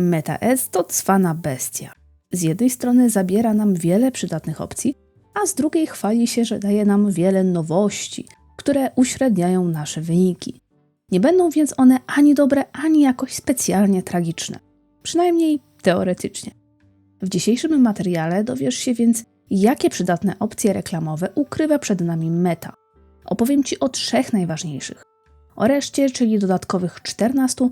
Meta Ads to cwana bestia. Z jednej strony zabiera nam wiele przydatnych opcji, a z drugiej chwali się, że daje nam wiele nowości, które uśredniają nasze wyniki. Nie będą więc one ani dobre, ani jakoś specjalnie tragiczne. Przynajmniej teoretycznie. W dzisiejszym materiale dowiesz się więc, jakie przydatne opcje reklamowe ukrywa przed nami Meta. Opowiem Ci o trzech najważniejszych. O reszcie, czyli dodatkowych 14,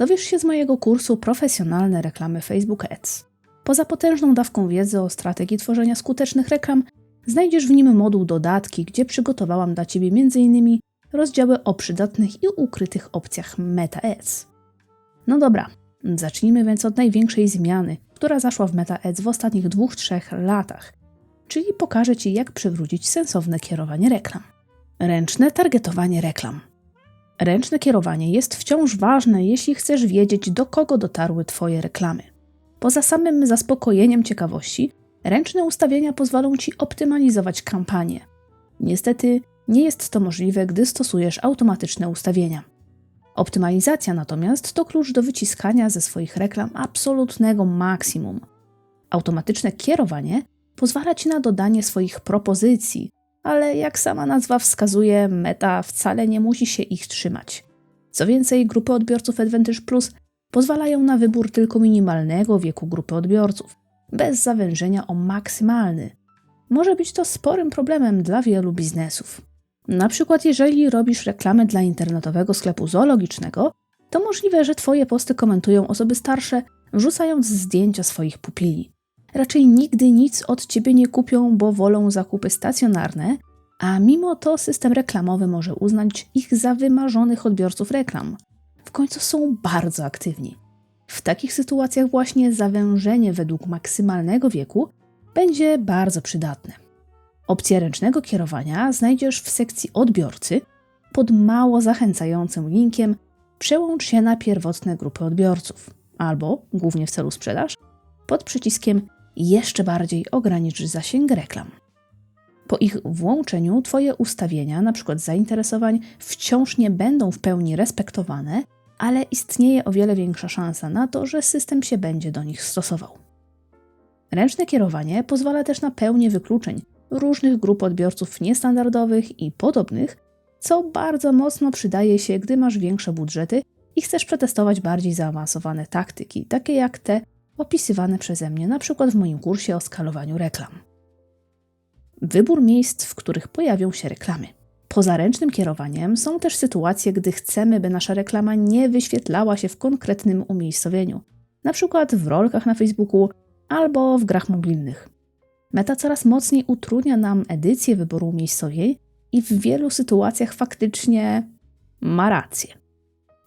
dowiesz się z mojego kursu Profesjonalne reklamy Facebook Ads. Poza potężną dawką wiedzy o strategii tworzenia skutecznych reklam, znajdziesz w nim moduł dodatki, gdzie przygotowałam dla Ciebie m.in. rozdziały o przydatnych i ukrytych opcjach Meta Ads. No dobra, zacznijmy więc od największej zmiany, która zaszła w Meta Ads w ostatnich dwóch, trzech latach, czyli pokażę Ci, jak przywrócić sensowne kierowanie reklam. Ręczne targetowanie reklam. Ręczne kierowanie jest wciąż ważne, jeśli chcesz wiedzieć, do kogo dotarły Twoje reklamy. Poza samym zaspokojeniem ciekawości, ręczne ustawienia pozwolą Ci optymalizować kampanię. Niestety, nie jest to możliwe, gdy stosujesz automatyczne ustawienia. Optymalizacja natomiast to klucz do wyciskania ze swoich reklam absolutnego maksimum. Automatyczne kierowanie pozwala Ci na dodanie swoich propozycji, ale jak sama nazwa wskazuje, meta wcale nie musi się ich trzymać. Co więcej, grupy odbiorców Advantage Plus pozwalają na wybór tylko minimalnego wieku grupy odbiorców, bez zawężenia o maksymalny. Może być to sporym problemem dla wielu biznesów. Na przykład, jeżeli robisz reklamę dla internetowego sklepu zoologicznego, to możliwe, że Twoje posty komentują osoby starsze, wrzucając zdjęcia swoich pupili. Raczej nigdy nic od Ciebie nie kupią, bo wolą zakupy stacjonarne, a mimo to system reklamowy może uznać ich za wymarzonych odbiorców reklam. W końcu są bardzo aktywni. W takich sytuacjach właśnie zawężenie według maksymalnego wieku będzie bardzo przydatne. Opcję ręcznego kierowania znajdziesz w sekcji odbiorcy pod mało zachęcającym linkiem Przełącz się na pierwotne grupy odbiorców albo, głównie w celu sprzedaż, pod przyciskiem Jeszcze bardziej ogranicz zasięg reklam. Po ich włączeniu Twoje ustawienia, np. zainteresowań, wciąż nie będą w pełni respektowane, ale istnieje o wiele większa szansa na to, że system się będzie do nich stosował. Ręczne kierowanie pozwala też na pełnię wykluczeń różnych grup odbiorców niestandardowych i podobnych, co bardzo mocno przydaje się, gdy masz większe budżety i chcesz przetestować bardziej zaawansowane taktyki, takie jak te opisywane przeze mnie, na przykład w moim kursie o skalowaniu reklam. Wybór miejsc, w których pojawią się reklamy. Poza ręcznym kierowaniem są też sytuacje, gdy chcemy, by nasza reklama nie wyświetlała się w konkretnym umiejscowieniu, na przykład w rolkach na Facebooku albo w grach mobilnych. Meta coraz mocniej utrudnia nam edycję wyboru umiejscowień i w wielu sytuacjach faktycznie ma rację.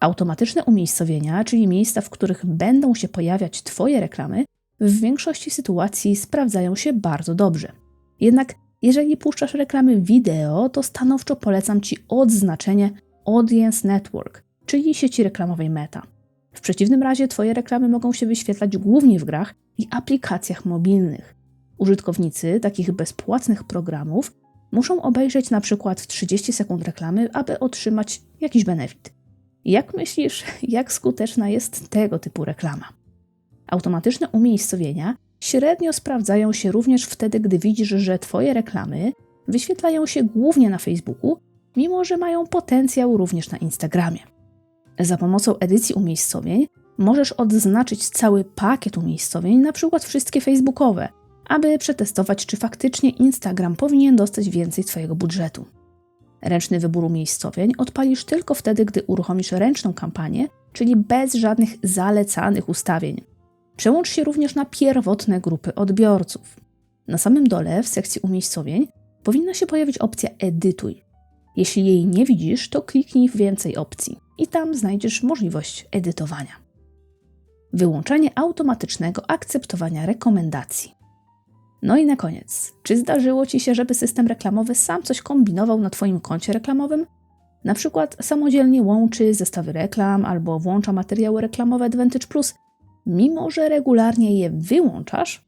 Automatyczne umiejscowienia, czyli miejsca, w których będą się pojawiać Twoje reklamy, w większości sytuacji sprawdzają się bardzo dobrze. Jednak jeżeli puszczasz reklamy wideo, to stanowczo polecam Ci odznaczenie Audience Network, czyli sieci reklamowej Meta. W przeciwnym razie Twoje reklamy mogą się wyświetlać głównie w grach i aplikacjach mobilnych. Użytkownicy takich bezpłatnych programów muszą obejrzeć na przykład 30 sekund reklamy, aby otrzymać jakiś benefit. Jak myślisz, jak skuteczna jest tego typu reklama? Automatyczne umiejscowienia średnio sprawdzają się również wtedy, gdy widzisz, że Twoje reklamy wyświetlają się głównie na Facebooku, mimo że mają potencjał również na Instagramie. Za pomocą edycji umiejscowień możesz odznaczyć cały pakiet umiejscowień, na przykład wszystkie facebookowe, aby przetestować, czy faktycznie Instagram powinien dostać więcej Twojego budżetu. Ręczny wybór umiejscowień odpalisz tylko wtedy, gdy uruchomisz ręczną kampanię, czyli bez żadnych zalecanych ustawień. Przełącz się również na pierwotne grupy odbiorców. Na samym dole w sekcji umiejscowień powinna się pojawić opcja Edytuj. Jeśli jej nie widzisz, to kliknij w więcej opcji i tam znajdziesz możliwość edytowania. Wyłączenie automatycznego akceptowania rekomendacji. No i na koniec, czy zdarzyło Ci się, żeby system reklamowy sam coś kombinował na Twoim koncie reklamowym? Na przykład samodzielnie łączy zestawy reklam albo włącza materiały reklamowe Advantage Plus, mimo że regularnie je wyłączasz?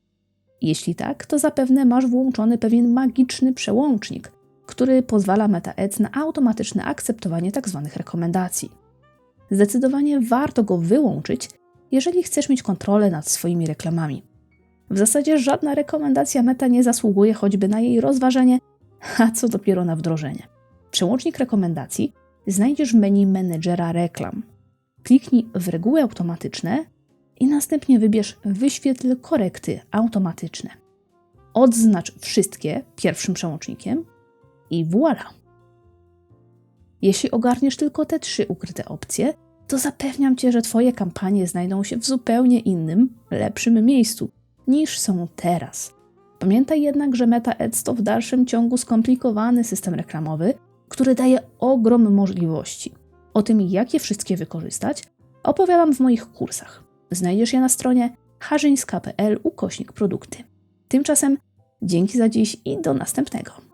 Jeśli tak, to zapewne masz włączony pewien magiczny przełącznik, który pozwala MetaAds na automatyczne akceptowanie tzw. Tak rekomendacji. Zdecydowanie warto go wyłączyć, jeżeli chcesz mieć kontrolę nad swoimi reklamami. W zasadzie żadna rekomendacja meta nie zasługuje choćby na jej rozważenie, a co dopiero na wdrożenie. Przełącznik rekomendacji znajdziesz w menu menedżera reklam. Kliknij w reguły automatyczne i następnie wybierz wyświetl korekty automatyczne. Odznacz wszystkie pierwszym przełącznikiem i voilà. Jeśli ogarniesz tylko te trzy ukryte opcje, to zapewniam Cię, że Twoje kampanie znajdą się w zupełnie innym, lepszym miejscu niż są teraz. Pamiętaj jednak, że Meta Ads to w dalszym ciągu skomplikowany system reklamowy, który daje ogrom możliwości. O tym, jak je wszystkie wykorzystać, opowiadam w moich kursach. Znajdziesz je na stronie harzyńska.pl ukośnik produkty. Tymczasem dzięki za dziś i do następnego.